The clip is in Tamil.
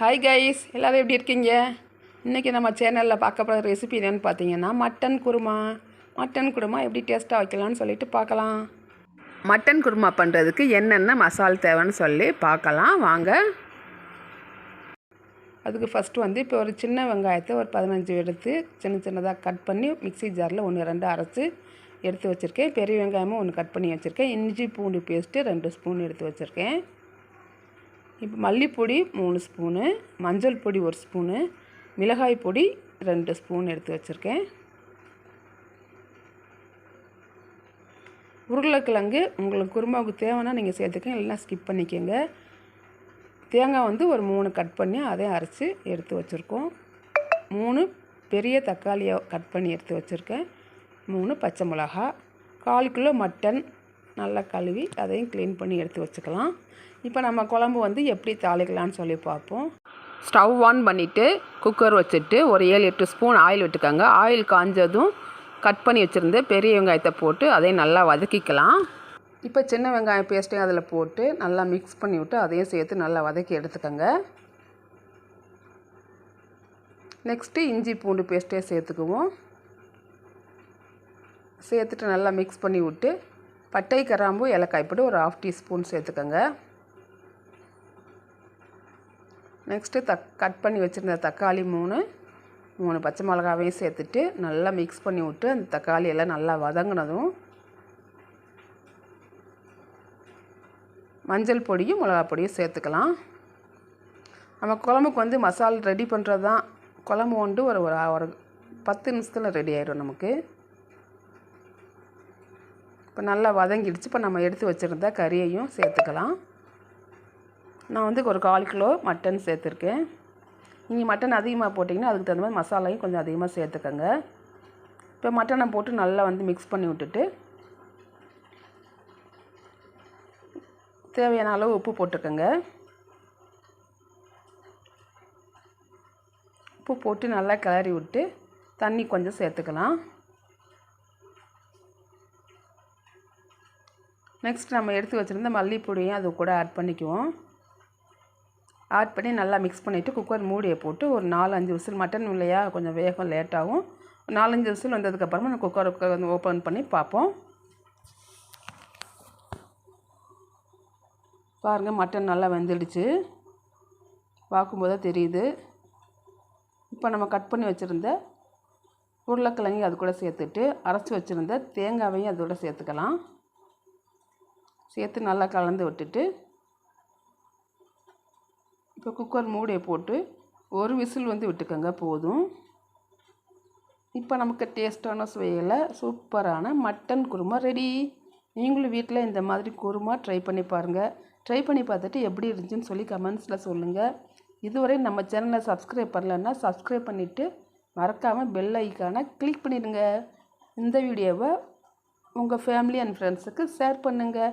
ஹாய் கைஸ் எல்லோரும் எப்படி இருக்கீங்க? இன்றைக்கி நம்ம சேனலில் பார்க்க போகிற ரெசிபி என்னென்னு பார்த்தீங்கன்னா மட்டன் குருமா. மட்டன் குருமா எப்படி டேஸ்ட்டாக வைக்கலாம்னு சொல்லிட்டு பார்க்கலாம். மட்டன் குருமா பண்ணுறதுக்கு என்னென்ன மசால் தேவைன்னு சொல்லி பார்க்கலாம். வாங்க. அதுக்கு ஃபஸ்ட்டு வந்து இப்போ ஒரு சின்ன வெங்காயத்தை ஒரு பதினஞ்சு எடுத்து சின்ன சின்னதாக கட் பண்ணி மிக்ஸி ஜாரில் ஒன்று ரெண்டு அரைச்சி எடுத்து வச்சுருக்கேன். பெரிய வெங்காயமும் ஒன்று கட் பண்ணி வச்சுருக்கேன். இஞ்சி பூண்டு பேஸ்ட்டு ரெண்டு ஸ்பூன் எடுத்து வச்சுருக்கேன். இப்போ மல்லிப்பொடி மூணு ஸ்பூனு மஞ்சள் பொடி ஒரு ஸ்பூனு மிளகாய் பொடி ரெண்டு ஸ்பூன் எடுத்து வச்சுருக்கேன். உருளைக்கிழங்கு உங்களுக்கு குருமாவுக்கு தேவைன்னா நீங்கள் சேர்த்துக்கங்க இல்லைனா ஸ்கிப் பண்ணிக்கோங்க. தேங்காய் வந்து ஒரு மூணு கட் பண்ணி அதையும் அரைச்சி எடுத்து வச்சுருக்கோம். மூணு பெரிய தக்காளியை கட் பண்ணி எடுத்து வச்சுருக்கேன். மூணு பச்சை மிளகா கால் கிலோ மட்டன் நல்லா கழுவி அதையும் க்ளீன் பண்ணி எடுத்து வச்சுக்கலாம். இப்போ நம்ம குழம்பு வந்து எப்படி தாளிக்கலாம்னு சொல்லி பார்ப்போம். ஸ்டவ் ஆன் பண்ணிவிட்டு குக்கர் வச்சுட்டு ஒரு ஏழு எட்டு ஸ்பூன் ஆயில் விட்டுக்கோங்க. ஆயில் காஞ்சதும் கட் பண்ணி வச்சுருந்து பெரிய வெங்காயத்தை போட்டு அதையும் நல்லா வதக்கிக்கலாம். இப்போ சின்ன வெங்காயம் பேஸ்ட்டையும் அதில் போட்டு நல்லா மிக்ஸ் பண்ணி விட்டு அதையும் சேர்த்து நல்லா வதக்கி எடுத்துக்கோங்க. நெக்ஸ்ட்டு இஞ்சி பூண்டு பேஸ்ட்டே சேர்த்துக்குவோம். சேர்த்துட்டு நல்லா மிக்ஸ் பண்ணி விட்டு பட்டை கராம்பு ஏலக்காய் போட்டு ஒரு ஆஃப் டீஸ்பூன் சேர்த்துக்கோங்க. நெக்ஸ்ட்டு தக் கட் பண்ணி வச்சுருந்த தக்காளி மூணு மூணு பச்சை மிளகாவையும் சேர்த்துட்டு நல்லா மிக்ஸ் பண்ணி விட்டு அந்த தக்காளி எல்லாம் நல்லா வதங்கினதும் மஞ்சள் பொடியும் மிளகா பொடியும் சேர்த்துக்கலாம். நம்ம குழம்புக்கு வந்து மசால் ரெடி பண்ணுறது தான் குழம்பு வந்து ஒரு ஒரு பத்து நிமிஷத்தில் ரெடி ஆயிடும் நமக்கு. இப்போ நல்லா வதங்கிடுச்சு. இப்போ நம்ம எடுத்து வச்சுருந்த கறியையும் சேர்த்துக்கலாம். நான் வந்து ஒரு கால் கிலோ மட்டன் சேர்த்துருக்கேன். நீங்கள் மட்டன் அதிகமாக போட்டிங்கன்னா அதுக்கு தகுந்த மாதிரி மசாலையும் கொஞ்சம் அதிகமாக சேர்த்துக்கோங்க. இப்போ மட்டனை போட்டு நல்லா வந்து மிக்ஸ் பண்ணி விட்டுட்டு தேவையான அளவு உப்பு போட்டுக்கோங்க. உப்பு போட்டு நல்லா கிளறி விட்டு தண்ணி கொஞ்சம் சேர்த்துக்கலாம். நெக்ஸ்ட் நம்ம எடுத்து வச்சுருந்த மல்லிப்பொடியும் அது கூட ஆட் பண்ணிக்குவோம். ஆட் பண்ணி நல்லா மிக்ஸ் பண்ணிவிட்டு குக்கர் மூடியை போட்டு ஒரு நாலஞ்சு விசில் மட்டன் இல்லையா கொஞ்சம் வேகம் லேட்டாகும் நாலஞ்சு விசில் வந்ததுக்கப்புறமா நம்ம குக்கர் வந்து ஓப்பன் பண்ணி பார்ப்போம். பாருங்கள் மட்டன் நல்லா வெந்துடுச்சு. பார்க்கும்போது தெரியுது. இப்போ நம்ம கட் பண்ணி வச்சுருந்த உருளைக்கிழங்கையும் அது கூட சேர்த்துட்டு அரைச்சி வச்சுருந்த தேங்காவையும் அதோட சேர்த்துக்கலாம். சேர்த்து நல்லா கலந்து விட்டுட்டு இப்போ குக்கர் மூடியை போட்டு ஒரு விசில் வந்து விட்டுக்கோங்க போதும். இப்போ நமக்கு டேஸ்ட்டான சுவையில் சூப்பரான மட்டன் குருமா ரெடி. நீங்களும் வீட்டில் இந்த மாதிரி குருமா ட்ரை பண்ணி பாருங்கள் ட்ரை பண்ணி பார்த்துட்டு எப்படி இருந்துச்சுன்னு சொல்லி கமெண்ட்ஸில் சொல்லுங்கள் இதுவரை நம்ம சேனலை சப்ஸ்கிரைப் பண்ணலன்னா சப்ஸ்கிரைப் பண்ணிவிட்டு மறக்காமல் பெல் ஐக்கானை கிளிக் பண்ணிடுங்க. இந்த வீடியோவை உங்கள் ஃபேமிலி அண்ட் ஃப்ரெண்ட்ஸுக்கு ஷேர் பண்ணுங்கள்